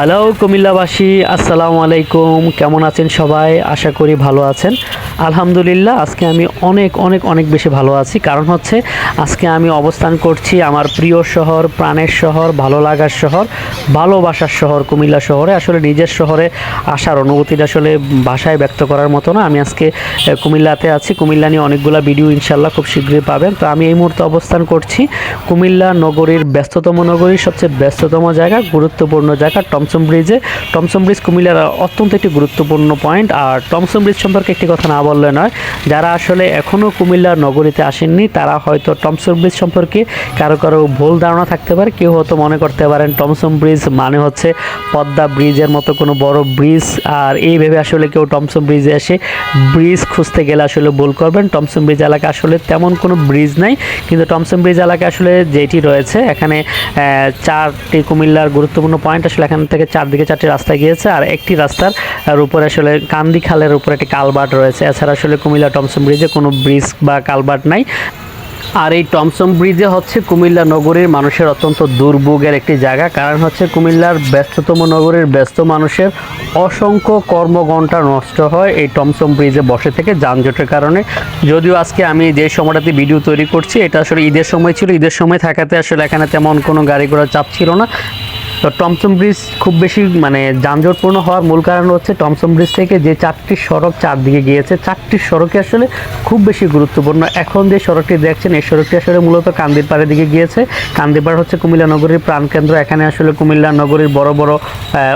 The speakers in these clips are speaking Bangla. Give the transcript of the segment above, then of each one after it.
হ্যালো কুমিল্লাবাসী আসসালামু আলাইকুম। কেমন আছেন সবাই? আশা করি ভালো আছেন। আলহামদুলিল্লাহ, আজকে আমি অনেক অনেক অনেক বেশি ভালো আছি। কারণ হচ্ছে, আজকে আমি অবস্থান করছি আমার প্রিয় শহর, প্রাণের শহর ভালো লাগার শহর, ভালোবাসার শহর, কুমিল্লা শহরে। আসলে নিজের শহরে আসার অনুভূতিটা আসলে ভাষায় ব্যক্ত করার মতো না। আমি আজকে কুমিল্লাতে আছি। কুমিল্লা নিয়ে অনেকগুলো ভিডিও ইনশাল্লাহ খুব শীঘ্রই পাবেন। তো আমি এই মুহূর্তে অবস্থান করছি কুমিল্লা নগরীর ব্যস্ততম নগরীর সবচেয়ে ব্যস্ততম জায়গা, গুরুত্বপূর্ণ জায়গা, টমসম ব্রিজে। টমসম ব্রিজ কুমিল্লার অত্যন্ত একটি গুরুত্বপূর্ণ পয়েন্ট। আর টমসম ব্রিজ সম্পর্কে একটি কথা না বললে নয়, যারা আসলে এখনও কুমিল্লা নগরীতে আসেননি, তারা হয়তো টমসম ব্রিজ সম্পর্কে কারও কারও ভুল ধারণা থাকতে পারে। কেউ হয়তো মনে করতে পারেন টমসম ব্রিজ মানে হচ্ছে পদ্মা ব্রিজের মতো কোনো বড় ব্রিজ, আর এই ভেবে আসলে কেউ টমসম ব্রিজে এসে ব্রিজ খুঁজতে গেলে আসলে ভুল করবেন। টমসম ব্রিজ এলাকা আসলে তেমন কোনো ব্রিজ নাই, কিন্তু টমসম ব্রিজ এলাকা আসলে যেটি রয়েছে, এখানে চারটি কুমিল্লার গুরুত্বপূর্ণ পয়েন্ট আসলে এখান থেকে চারদিকে চারটি রাস্তা গিয়েছে, আর একটি রাস্তার উপরে আসলে কান্দি খালের উপরে একটি কালবাট রয়েছে। এছাড়া আসলে কুমিল্লা টমসম ব্রিজে কোনো ব্রিজ বা কালবাট নাই। আর এই টমসম ব্রিজে হচ্ছে কুমিল্লা নগরীর মানুষের অত্যন্ত দুর্ভোগের একটি জায়গা। কারণ হচ্ছে কুমিল্লার ব্যস্ততম নগরীর ব্যস্ত মানুষের অসংখ্য কর্মঘণ্টা নষ্ট হয় এই টমসম ব্রিজে বসে থেকে যানজটের কারণে। যদিও আজকে আমি যে সময়টাতে ভিডিও তৈরি করছি, এটা আসলে ঈদের সময় ছিল। ঈদের সময় থাকাতে আসলে এখানে তেমন কোনো গাড়ি ঘোড়ার চাপ ছিল না। তো টমসম ব্রিজ খুব বেশি মানে যানজটপূর্ণ হওয়ার মূল কারণ হচ্ছে টমসম ব্রিজ থেকে যে চারটি সড়ক চারদিকে গিয়েছে, চারটি সড়কে আসলে খুব বেশি গুরুত্বপূর্ণ। এখন যে সড়কটি দেখছেন, এই সড়কটি আসলে মূলত কান্দির পাড়ের দিকে গিয়েছে। কান্দির পাড় হচ্ছে কুমিল্লা নগরীর প্রাণকেন্দ্র এখানে আসলে কুমিল্লা নগরীর বড় বড়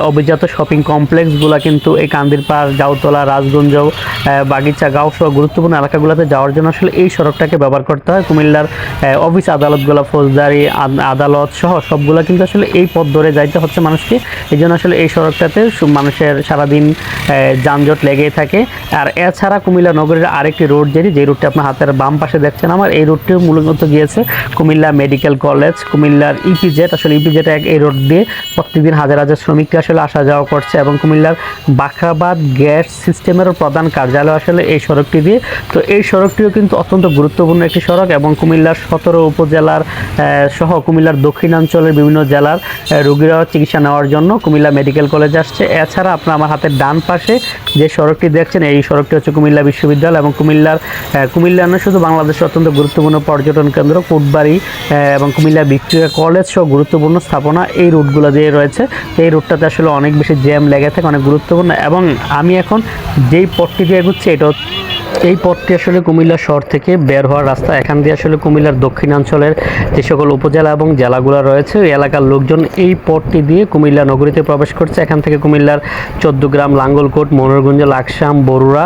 অভিজাত শপিং কমপ্লেক্সগুলো কিন্তু এই কান্দির পাড়, জাউতলা, রাজগঞ্জ বাগিচা, গাঁও সহ গুরুত্বপূর্ণ এলাকাগুলোতে যাওয়ার জন্য আসলে এই সড়কটাকে ব্যবহার করতে হয়। কুমিল্লার অফিস আদালতগুলো, ফৌজদারি, আদ- আদালত সহ সবগুলো কিন্তু আসলে এই পথ ধরে যাইতে হচ্ছে মানুষকে। এই জন্য আসলে এই সড়কটাতে মানুষের সারাদিন যানজট লেগেই থাকে। আর এছাড়া কুমিল্লা নগরীর আরেকটি রোড যেটি যে রুটটি আপনার হাতের বাম পাশে দেখছেন আমার এই রুটটিও মূলত গিয়েছে কুমিল্লা মেডিকেল কলেজ কুমিল্লার ইপিজেড। আসলে ইপিজেড এই রোড দিয়ে প্রত্যেকদিন হাজার হাজার শ্রমিকরা আসলে আসা যাওয়া করছে এবং কুমিল্লার বাখরাবাদ গ্যাস সিস্টেমেরও প্রধান কার্যালয় আসলে এই সড়কটি দিয়ে। তো এই সড়কটিও কিন্তু অত্যন্ত গুরুত্বপূর্ণ একটি সড়ক এবং কুমিল্লার সতেরো উপজেলার সহ কুমিল্লার দক্ষিণাঞ্চলের বিভিন্ন জেলার আহ, রোগীরা চিকিৎসা নেওয়ার জন্য কুমিল্লা মেডিকেল কলেজ আসছে। এছাড়া আপনার আমার হাতের ডান পাশে যে সড়কটি দেখছেন, এই সড়কটি হচ্ছে কুমিল্লা বিশ্ববিদ্যালয় এবং কুমিল্লার কুমিল্লা নয়, শুধু বাংলাদেশের অত্যন্ত গুরুত্বপূর্ণ পর্যটন কেন্দ্র কোটবাড়ি এবং কুমিল্লা ভিক্টোরিয়া কলেজ সহ গুরুত্বপূর্ণ স্থাপনা এই রুটগুলো দিয়ে রয়েছে। এই রুটটাতে আসলে অনেক বেশি জ্যাম লেগে থাকে, অনেক গুরুত্বপূর্ণ এবং আমি এখন যেই পথটি দিয়ে এগুচ্ছি, এটা এই পথটি আসলে কুমিল্লা শহর থেকে বের হওয়ার রাস্তা। এখান দিয়ে আসলে কুমিল্লার দক্ষিণাঞ্চলের যে সকল উপজেলা এবং জেলাগুলো রয়েছে, ওই এলাকার লোকজন এই পথটি দিয়ে কুমিল্লা নগরীতে প্রবেশ করছে। এখান থেকে কুমিল্লার চোদ্দগ্রাম, লাঙ্গলকোট মনোরগঞ্জ লাকসাম, বরুড়া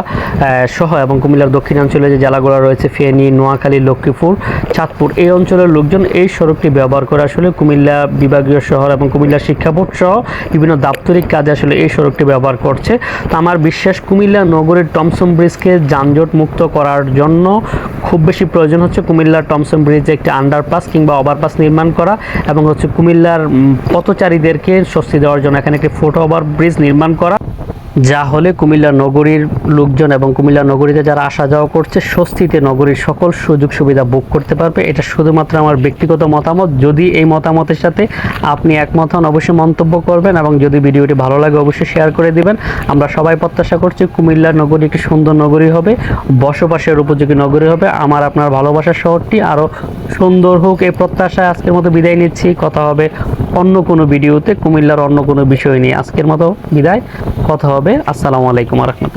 সহ এবং কুমিল্লার দক্ষিণাঞ্চলে যে জেলাগুলো রয়েছে, ফেনী, নোয়াখালী, লক্ষ্মীপুর, চাঁদপুর। এই অঞ্চলের লোকজন এই সড়কটি ব্যবহার করে আসলে কুমিল্লা বিভাগীয় শহর এবং কুমিল্লা শিক্ষা বোর্ড সহ বিভিন্ন দাপ্তরিক কাজে আসলে এই সড়কটি ব্যবহার করছে। তো আমার বিশ্বাস, কুমিল্লা নগরের টমসম ব্রিজকে যানজট মুক্ত করার জন্য খুব বেশি প্রয়োজন হচ্ছে কুমিল্লার টমসন ব্রিজে একটি আন্ডারপাস কিংবা ওভারপাস নির্মাণ করা এবং হচ্ছে কুমিল্লার পথচারীদেরকে স্বস্তি দেওয়ার জন্য এখানে একটি ফুট ওভার ব্রিজ নির্মাণ করা। যা হলে কুমিল্লা নগরীর লোকজন এবং কুমিল্লা নগরীতে যারা আসা যাওয়া করছে, স্বস্তিতে নগরীর সকল সুযোগ সুবিধা ভোগ করতে পারবে। এটা শুধুমাত্র আমার ব্যক্তিগত মতামত। যদি এই মতামতের সাথে আপনি একমত হন, অবশ্যই মন্তব্য করবেন এবং যদি ভিডিওটি ভালো লাগে, অবশ্যই শেয়ার করে দিবেন। আমরা সবাই প্রত্যাশা করছি কুমিল্লা নগরী একটি সুন্দর নগরী হবে, বসবাসের উপযোগী নগরী হবে। আমার আপনার ভালোবাসার শহরটি আরও সুন্দর হোক, এই প্রত্যাশায় আজকের মতো বিদায় নিচ্ছি। কথা হবে অন্য কোনো ভিডিওতে কুমিল্লার অন্য কোনো বিষয় নিয়ে আজকের মতো বিদায়। কথা হবে। আসসালামু আলাইকুম রহমতুল্লাহ।